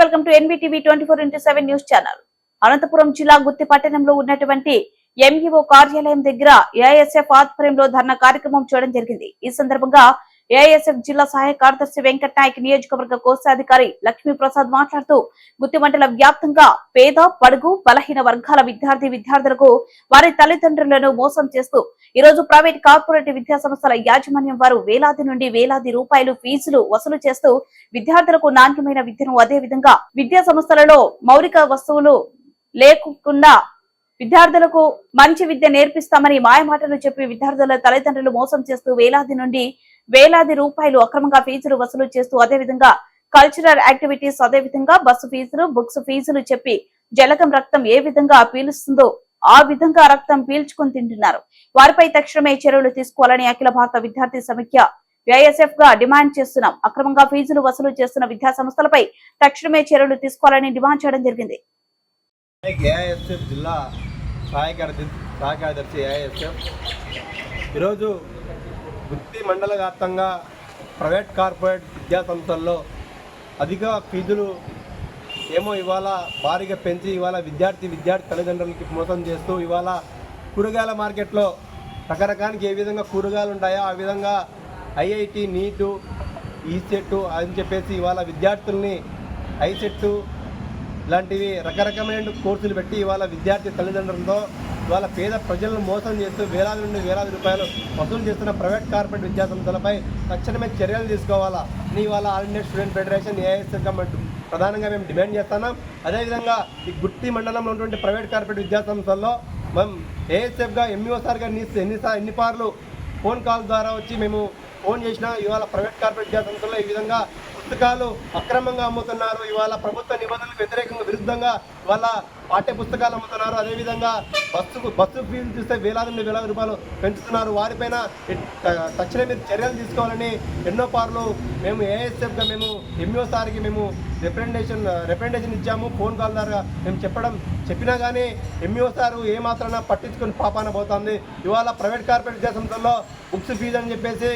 Welcome to NBTV twenty four into seven news channel. Anantapuram జిల్లా గుత్తి పట్టణంలో ఉన్నటువంటి MEO కార్యాలయం దగ్గర ఏఐఎస్ఎఫ్ ఆధ్వర్యంలో ధర్నా కార్యక్రమం చేయడం జరిగింది. ఈ సందర్భంగా ఏఐఎస్ఎఫ్ జిల్లా సహాయ కార్యదర్శి వెంకట్ నాయక్ నియోజకవర్గ కోశాధికారి లక్ష్మీ ప్రసాద్ మాట్లాడుతూ గుత్తి మండల వ్యాప్తంగా పేద పడుగు బలహీన వర్గాల విద్యార్థి విద్యార్థులకు వారి తల్లిదండ్రులను మోసం చేస్తూ ఈ రోజు ప్రైవేట్ కార్పొరేట్ విద్యా సంస్థల యాజమాన్యం వారు వేలాది నుండి వేలాది రూపాయలు ఫీజులు వసూలు చేస్తూ విద్యార్థులకు నాణ్యమైన విద్యను అదే విధంగా విద్యా సంస్థలలో మౌలిక వస్తువులు లేకుండా విద్యార్థులకు మంచి విద్య నేర్పిస్తామని మాయమాటలు చెప్పి విద్యార్థుల తల్లిదండ్రులు మోసం చేస్తూ వేలాది నుండి వేలాది రూపాయలు అక్రమంగా ఫీజులు వసూలు చేస్తూ అదే విధంగా కల్చరల్ యాక్టివిటీస్ అదే విధంగా బస్సు ఫీజులు బుక్స్ ఫీజులు చెప్పి జలకం రక్తం ఏ విధంగా పీలుస్తుందో ఆ విధంగా రక్తం పీల్చుకుని తింటున్నారు. వారిపై తక్షణమే చర్యలు తీసుకోవాలని అఖిల భారత విద్యార్థి సమిఖ్య వైఎస్ఎఫ్గా డిమాండ్ చేస్తున్నాం. అక్రమంగా ఫీజులు వసూలు చేస్తున్న విద్యా సంస్థలపై తక్షణమే చర్యలు తీసుకోవాలని డిమాండ్ చేయడం జరిగింది. ఏఐఎస్ఎఫ్ జిల్లా సహాయ కార్యదర్శి సహాయ కార్యదర్శి ఏఐఎస్ఎఫ్ ఈరోజు వృత్తి మండల వ్యాప్తంగా ప్రైవేట్ కార్పొరేట్ విద్యా సంస్థల్లో అధిక ఫీజులు ఏమో ఇవాళ భారీగా పెంచి ఇవాళ విద్యార్థి విద్యార్థి తల్లిదండ్రులకి మోసం చేస్తూ ఇవాళ కూరగాయల మార్కెట్లో రకరకానికి ఏ విధంగా కూరగాయలు ఉంటాయో ఆ విధంగా ఐఐటి నీటు ఈసెట్ అని చెప్పేసి ఇవాళ విద్యార్థుల్ని ఐసెట్ ఇలాంటివి రకరకమైన కోర్సులు పెట్టి ఇవాళ విద్యార్థి తల్లిదండ్రులతో ఇవాళ పేద ప్రజలను మోసం చేస్తూ వేలాది నుండి వేలాది రూపాయలు వసూలు చేస్తున్న ప్రైవేట్ కార్పొరేట్ విద్యా సంస్థలపై తక్షణమే చర్యలు తీసుకోవాలా? అని ఇవాళ ఆల్ ఇండియా స్టూడెంట్ ఫెడరేషన్ ఏఐఎస్ఎఫ్గా ప్రధానంగా మేము డిమాండ్ చేస్తున్నాం. అదేవిధంగా ఈ గుట్టి మండలంలో ఉన్నటువంటి ప్రైవేట్ కార్పొరేట్ విద్యా సంస్థల్లో ఏఎస్ఎఫ్గా ఎంఈఓ సార్ గారిని ఎన్ని ఎన్ని ఫోన్ కాల్ ద్వారా వచ్చి మేము ఫోన్ చేసినా ఇవాళ ప్రైవేట్ కార్పొరేట్ విద్యా సంస్థల్లో ఈ విధంగా పుస్తకాలు అక్రమంగా అమ్ముతున్నారు. ఇవాళ ప్రభుత్వ నిబంధనలకు వ్యతిరేకంగా విరుద్ధంగా ఇవాళ పాఠ్య పుస్తకాలు అమ్ముతున్నారు. అదేవిధంగా బస్సు బస్సు ఫీజు చూస్తే వేలాది నుండి వేలాది రూపాయలు పెంచుతున్నారు. వారిపైన తక్షణమే మీరు చర్యలు తీసుకోవాలని ఎన్నో పార్లు మేము ఏఎస్ఎఫ్గా మేము ఎంఈఓ సార్కి మేము రిప్రజెంటేషన్ రిప్రజెంటేషన్ ఇచ్చాము. ఫోన్ కాల్ ద్వారా మేము చెప్పడం చెప్పినా కానీ ఎంఈఓ సారు ఏ పట్టించుకొని పాపాన పోతుంది. ఇవాళ ప్రైవేట్ కార్పొరేట్ విద్యా బుక్స్ ఫీజు అని చెప్పేసి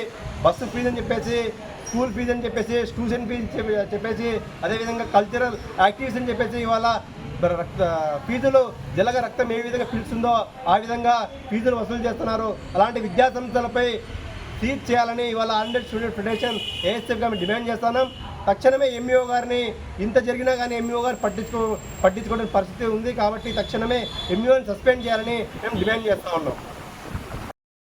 బస్సు ఫీజు అని చెప్పేసి స్కూల్ ఫీజు అని చెప్పేసి ట్యూషన్ ఫీజు చెప్పేసి అదేవిధంగా కల్చరల్ యాక్టివిటీస్ అని చెప్పేసి ఇవాళ రక్త ఫీజులు జలగ రక్తం ఏ విధంగా పీల్చుందో ఆ విధంగా ఫీజులు వసూలు చేస్తున్నారు. అలాంటి విద్యా సంస్థలపై సీజ్ చేయాలని ఇవాళ హండ్రెడ్ స్టూడెంట్ ఫెడరేషన్ ఏఎస్ఎఫ్గా మేము డిమాండ్ చేస్తున్నాం. తక్షణమే ఎంఈఓ గారిని ఇంత జరిగినా కానీ ఎంఈఓ గారు పట్టించుకో పట్టించుకోవడానికి పరిస్థితి ఉంది కాబట్టి తక్షణమే ఎంఈఓని సస్పెండ్ చేయాలని మేము డిమాండ్ చేస్తూ ఉన్నాం.